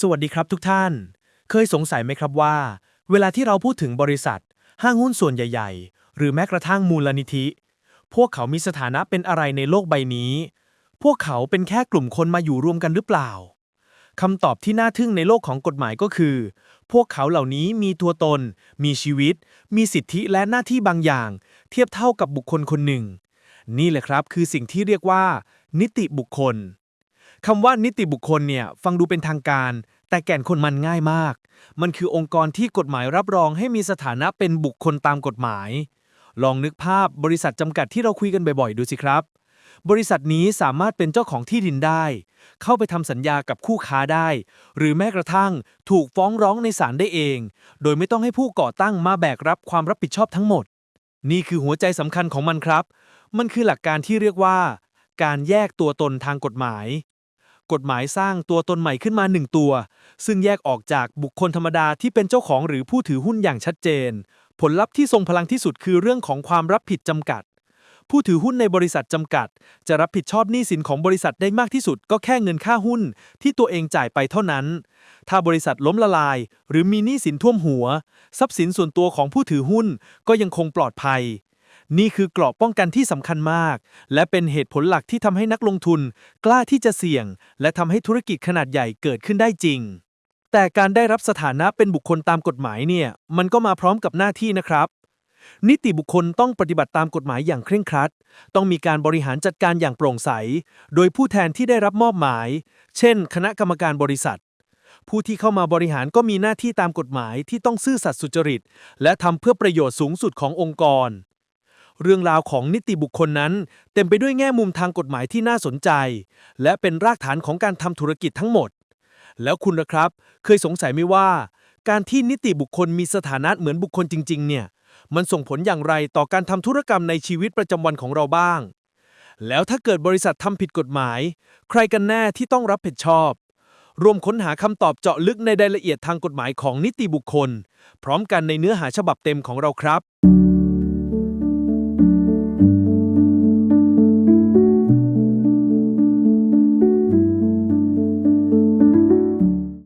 สวัสดีครับทุกท่าน เคยสงสัยไหมครับว่า เวลาที่เราพูดถึงบริษัท ห้างหุ้นส่วนใหญ่ ๆ หรือแม้กระทั่งมูลนิธิ พวกเขามีสถานะเป็นอะไรในโลกใบนี้ พวกเขาเป็นแค่กลุ่มคนมาอยู่รวมกันหรือเปล่าคำตอบที่น่าทึ่งในโลกของกฎหมายก็คือ พวกเขาเหล่านี้มีตัวตน มีชีวิต มีสิทธิและหน้าที่บางอย่าง เทียบเท่ากับบุคคลคนหนึ่ง นี่แหละครับคือสิ่งที่เรียกว่า นิติบุคคล คำว่านิติบุคคลเนี่ยฟังดูเป็นทางการ แต่แก่นคนมันง่ายมาก มันคือองค์กรที่กฎหมายรับรองให้มีสถานะเป็นบุคคลตามกฎหมาย ลองนึกภาพบริษัทจำกัดที่เราคุยกันบ่อยๆ ดูสิครับ บริษัทนี้สามารถเป็นเจ้าของที่ดินได้ เข้าไปทำสัญญากับคู่ค้าได้ หรือแม้กระทั่งถูกฟ้องร้องในศาลได้เอง โดยไม่ต้องให้ผู้ก่อตั้งมาแบกรับความรับผิดชอบทั้งหมด นี่คือหัวใจสำคัญของมันครับ มันคือหลักการที่เรียกว่า การแยกตัวตนทางกฎหมาย กฎหมายสร้างตัวตนใหม่ขึ้นมาหนึ่งตัว ซึ่งแยกออกจากบุคคลธรรมดาที่เป็นเจ้าของหรือผู้ถือหุ้นอย่างชัดเจน ผลลัพธ์ที่ทรงพลังที่สุดคือเรื่องของความรับผิดจำกัด ผู้ถือหุ้นในบริษัทจำกัด จะรับผิดชอบหนี้สินของบริษัทได้มากที่สุด ก็แค่เงินค่าหุ้น ที่ตัวเองจ่ายไปเท่านั้น ถ้าบริษัทล้มละลาย หรือมีหนี้สินท่วมหัว ทรัพย์สินส่วนตัวของผู้ถือหุ้นก็ยังคงปลอดภัย นี่คือเกราะป้องกันที่สำคัญมาก และเป็นเหตุผลหลักที่ทำให้นักลงทุน กล้าที่จะเสี่ยง และทำให้ธุรกิจขนาดใหญ่เกิดขึ้นได้จริง แต่การได้รับสถานะเป็นบุคคลตามกฎหมายเนี่ย มันก็มาพร้อมกับหน้าที่นะครับ นิติบุคคลต้องปฏิบัติตามกฎหมายอย่างเคร่งครัด ต้องมีการบริหารจัดการอย่างโปร่งใส โดยผู้แทนที่ได้รับมอบหมาย เช่น คณะกรรมการบริษัทผู้ที่เข้ามาบริหารก็มีหน้าที่ตามกฎหมายที่ต้องซื่อสัตย์สุจริต และทำเพื่อประโยชน์สูงสุดขององค์กร เรื่องราวของนิติบุคคลนั้น เต็มไปด้วยแง่มุมทางกฎหมายที่น่าสนใจ และเป็นรากฐานของการทำธุรกิจทั้งหมด แล้วคุณนะครับ เคยสงสัยไหมว่า การที่นิติบุคคลมีสถานะเหมือนบุคคลจริง ๆ เนี่ย มันส่งผลอย่างไรต่อการทำธุรกรรมในชีวิตประจำวันของเราบ้าง แล้วถ้าเกิดบริษัททำผิดกฎหมาย ใครกันแน่ที่ต้องรับผิดชอบรวมค้นหาคำตอบเจาะลึกในรายละเอียดทางกฎหมายของนิติบุคคล พร้อมกันในเนื้อหาฉบับเต็มของเราครับ